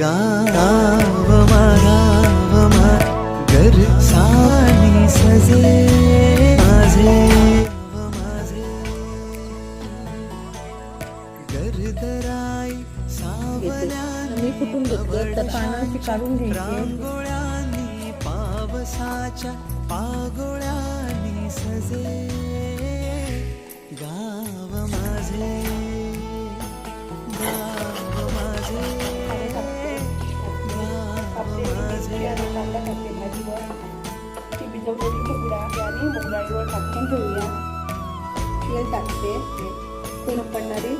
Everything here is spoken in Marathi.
गावमा गावमा गरसानी सजे माझे गरदराई सावल्या मी कुठून घेतलं? तर पानं ती काढून घ्यायची पावसाच्या पागोळ्यानी सजे. गाव माझे भिजवलेली आणि मोगराईवर टाकून ठेवूया. तेल टाकते. कोण पडणारी